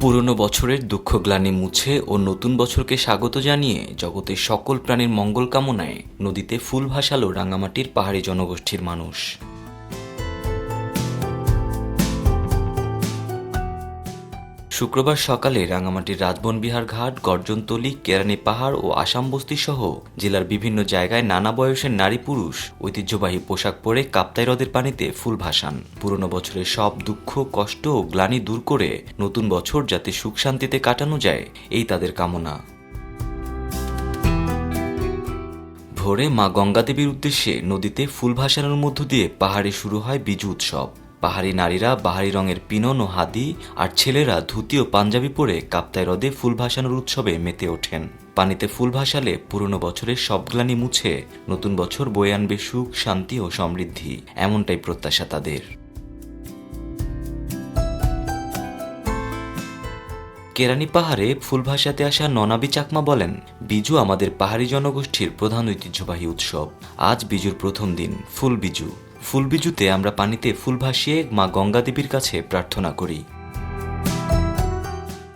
পুরনো বছরের দুঃখ গ্লানি মুছে ও নতুন বছরকে স্বাগত জানিয়ে জগতের সকল প্রাণীর মঙ্গল কামনায় নদীতে ফুল ভাসালো রাঙামাটির পাহাড়ি জনগোষ্ঠীর মানুষ। শুক্রবার সকালে রাঙামাটির রাজবন বিহার ঘাট, গর্জনতলি, কেরানি পাহাড় ও আসাম বস্তি সহ জেলার বিভিন্ন জায়গায় নানা বয়সের নারী পুরুষ ঐতিহ্যবাহী পোশাক পরে কাপ্তাই হ্রদের পানিতে ফুল ভাসান। পুরনো বছরের সব দুঃখ, কষ্ট ও গ্লানি দূর করে নতুন বছর যাতে সুখ শান্তিতে কাটানো যায়, এই তাদের কামনা। ভোরে মা গঙ্গাদেবীর উদ্দেশ্যে নদীতে ফুল ভাসানোর মধ্য দিয়ে পাহাড়ে শুরু হয় বিজু উৎসব। পাহাড়ি নারীরা বাহারি রঙের পিনন ও হাদি আর ছেলেরা ধুতি ও পাঞ্জাবি পরে কাপ্তাই হ্রদে ফুল ভাসানোর উৎসবে মেতে ওঠেন। পানিতে ফুল ভাসালে পুরনো বছরের সব গ্লানি মুছে নতুন বছর বয়ে আনবে সুখ, শান্তি ও সমৃদ্ধি। এমনটাই প্রত্যাশা তাদের। কেরানি পাহাড়ে ফুল ভাসাতে আসা ননাবি চাকমা বলেন, বিজু আমাদের পাহাড়ি জনগোষ্ঠীর প্রধান ঐতিহ্যবাহী উৎসব। আজ বিজুর প্রথম দিন, ফুল বিজু। ফুল বিজুতে আমরা পানিতে ফুল ভাসিয়ে মা গঙ্গা দেবীর কাছে প্রার্থনা করি।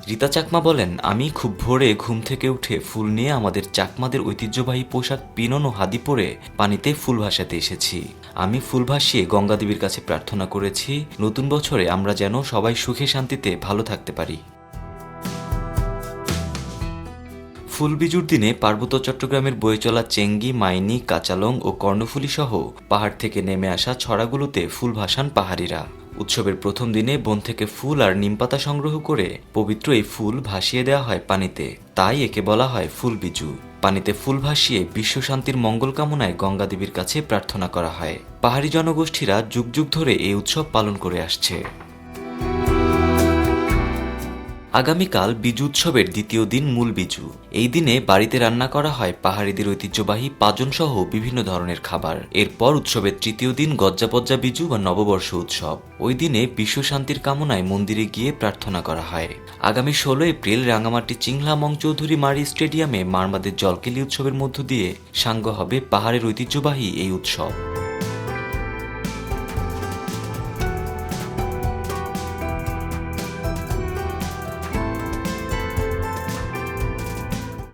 রীতা চাকমা বলেন, আমি খুব ভোরে ঘুম থেকে উঠে ফুল নিয়ে আমাদের চাকমাদের ঐতিহ্যবাহী পোশাক পিনন ও হাদি পরে পানিতে ফুল ভাসাতে এসেছি। আমি ফুল ভাসিয়ে গঙ্গা দেবীর কাছে প্রার্থনা করেছি, নতুন বছরে আমরা যেন সবাই সুখে শান্তিতে ভালো থাকতে পারি। ফুলবিজুর দিনে পার্বত্য চট্টগ্রামের বয়ে চলা চেঙ্গি, মাইনি, কাচালং ও কর্ণফুলী সহ পাহাড় থেকে নেমে আসা ছড়াগুলোতে ফুল ভাসান পাহাড়িরা। উৎসবের প্রথম দিনে বন থেকে ফুল আর নিমপাতা সংগ্রহ করে পবিত্র এই ফুল ভাসিয়ে দেওয়া হয় পানিতে। তাই একে বলা হয় ফুল বিজু পানিতে ফুল ভাসিয়ে বিশ্ব শান্তির মঙ্গল কামনায় গঙ্গা দেবীর কাছে প্রার্থনা করা হয়। পাহাড়ি জনগোষ্ঠীরা যুগ যুগ ধরে এই উৎসব পালন করে আসছে। আগামীকাল বিজু উৎসবের দ্বিতীয় দিন মূল বিজু। এই দিনে বাড়িতে রান্না করা হয় পাহাড়িদের ঐতিহ্যবাহী পাজন সহ বিভিন্ন ধরনের খাবার। এরপর উৎসবের তৃতীয় দিন গজ্জাপজ্জা বিজু বা নববর্ষ উৎসব। ওই দিনে বিশ্ব শান্তির কামনায় মন্দিরে গিয়ে প্রার্থনা করা হয়। আগামী ষোলো এপ্রিল রাঙামাটি চিংলা মং চৌধুরী মারি স্টেডিয়ামে মারমাদের জলকেলি উৎসবের মধ্য দিয়ে সাঙ্গ হবে পাহাড়ের ঐতিহ্যবাহী এই উৎসব।